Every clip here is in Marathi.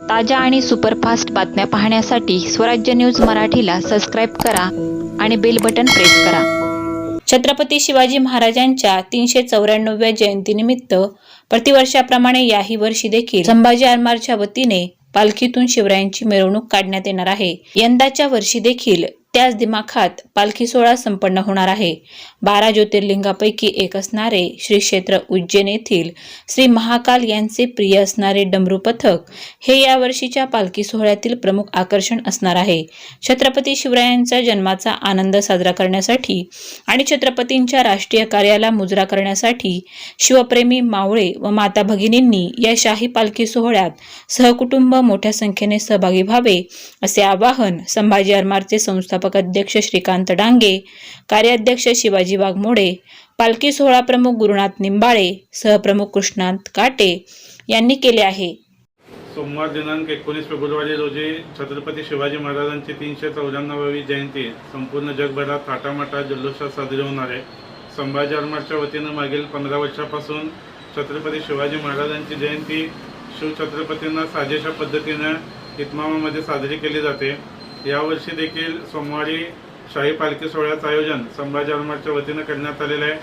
ताज्या आणि सुपरफास्ट बातम्या पाहण्यासाठी स्वराज्य न्यूज मराठीला सबस्क्राईब करा आणि बेल बटन प्रेस करा. छत्रपती शिवाजी महाराजांच्या तीनशे चौऱ्याण्णव्या जयंतीनिमित्त प्रतिवर्षाप्रमाणे याही वर्षी देखील संभाजी आरमारच्या वतीने पालखीतून शिवरायांची मिरवणूक काढण्यात येणार आहे. यंदाच्या वर्षी देखील त्याच दिमाखात पालखी सोहळा संपन्न होणार आहे. बारा ज्योतिर्लिंगापैकी एक असणारे श्री क्षेत्र उज्जैन येथील श्री महाकाल यांचे प्रिय असणारे डमरू पथक हे यावर्षीच्या पालखी सोहळ्यातील प्रमुख आकर्षण असणार आहे. छत्रपती शिवरायांचा जन्माचा आनंद साजरा करण्यासाठी आणि छत्रपतींच्या राष्ट्रीय कार्याला मुजरा करण्यासाठी शिवप्रेमी मावळे व माता भगिनींनी या शाही पालखी सोहळ्यात सहकुटुंब मोठ्या संख्येने सहभागी व्हावे असे आवाहन संभाजी आरमारचे संस्थापक अध्यक्ष श्रीकांत डांगे कार्याध्यक्ष शिवाजी वाघमोडे पालखी सोहळा प्रमुख गुरुनाथ निंबाळे सहप्रमुख कृष्णांत काटे यांनी केले आहे. सोमवार दिनांक एकोणीस फेब्रुवारी रोजी छत्रपती शिवाजी महाराजांची तीनशे चौऱ्याण्णवावी जयंती संपूर्ण जगभरात थाटामाटा जल्लोषात साजरी होणार आहे. संभाजी आरमारच्या वतीनं मागील पंधरा वर्षापासून छत्रपती शिवाजी महाराजांची जयंती शिवछत्रपतींना साजेशा पद्धतीनं इतमामामध्ये साजरी केली जाते. यावर्षी देखील सोमवारी शाही पालखी सोहळ्याचं आयोजन संभाजी आरमारच्या वतीनं करण्यात आलेलं आहे.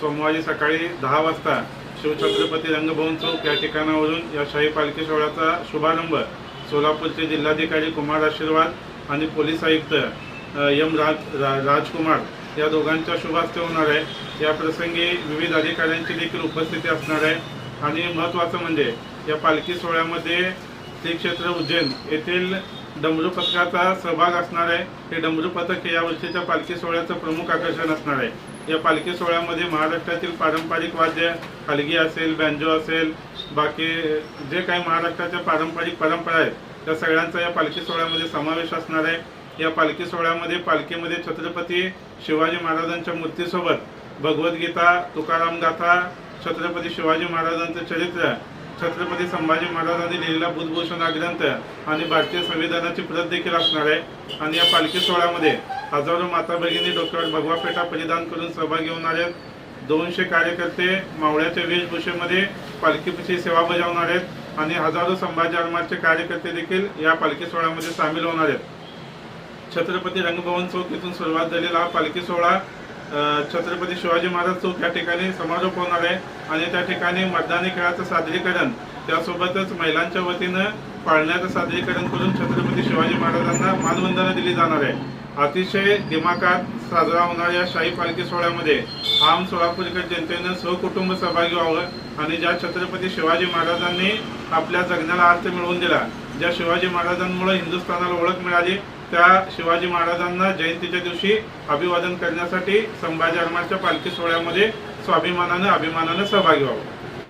सोमवारी सकाळी दहा वाजता शिवछत्रपती रंगभवन चौक या ठिकाणावरून या शाही पालखी सोहळ्याचा शुभारंभ सोलापूरचे जिल्हाधिकारी कुमार आशीर्वाद आणि पोलीस आयुक्त यम एम राज रा- राजकुमार या दोघांच्या शुभास्ते होणार आहे. या प्रसंगी विविध अधिकाऱ्यांची देखील उपस्थिती असणार आहे. आणि महत्त्वाचं म्हणजे या पालखी सोहळ्यामध्ये श्री क्षेत्र उज्जैन येथील डमरू पथकाचा सहभाग असणार आहे. हे डमरू पथक हे या वर्षीच्या पालखी सोहळ्याचं प्रमुख आकर्षण असणार आहे. या पालखी सोहळ्यामध्ये महाराष्ट्रातील पारंपरिक वाद्य हलगी असेल बँजो असेल बाकी जे काही महाराष्ट्राच्या पारंपरिक परंपरा आहेत त्या सगळ्यांचा या पालखी सोहळ्यामध्ये समावेश असणार आहे. या पालखी सोहळ्यामध्ये पालखीमध्ये छत्रपती शिवाजी महाराजांच्या मूर्तीसोबत भगवद्गीता तुकाराम गाथा छत्रपती शिवाजी महाराजांचं चरित्र छत्रपती संभाजी महाराजांनी लिहिलेला बुधभूषण हा ग्रंथ आणि भारतीय संविधानाची प्रत देखील असणार आहे. आणि या पालखी सोहळ्यामध्ये हजारो माता भगिनी डोक्यावर भगवा पेटा परिधान करून सहभागी होणार आहेत. दोनशे कार्यकर्ते मावळ्याच्या वेशभूषेमध्ये पालखीची सेवा बजावणार आहेत. आणि हजारो संभाजी आरमारचे कार्यकर्ते देखील या पालखी सोहळ्यामध्ये सामील होणार आहेत. छत्रपती रंगभवन चौक इथून सुरुवात झालेला हा पालखी सोहळा छत्रपती शिवाजी महाराज चौक या ठिकाणी समारोप होणार आहे आणि त्या ठिकाणी मतदानी खेळाचं सादरीकरण त्यासोबतच महिलांच्या वतीनं पाळण्याचं सादरीकरण करून छत्रपती शिवाजी महाराजांना मानवंदना दिली जाणार आहे. अतिशय दिमाखात साजरा होणाऱ्या शाही पालखी सोहळ्यामध्ये. आम सोलापूरकर जनतेनं सहकुटुंब सहभागी व्हावं आणि ज्या छत्रपती शिवाजी महाराजांनी आपल्या जगण्याला अर्थ मिळवून दिला ज्या शिवाजी महाराजांमुळे हिंदुस्थानाला ओळख मिळाली त्या शिवाजी महाराजांना जयंतीच्या दिवशी अभिवादन करण्यासाठी संभाजी आरमारच्या पालखी सोहळ्यामध्ये स्वाभिमानानं अभिमानानं सहभागी व्हावं.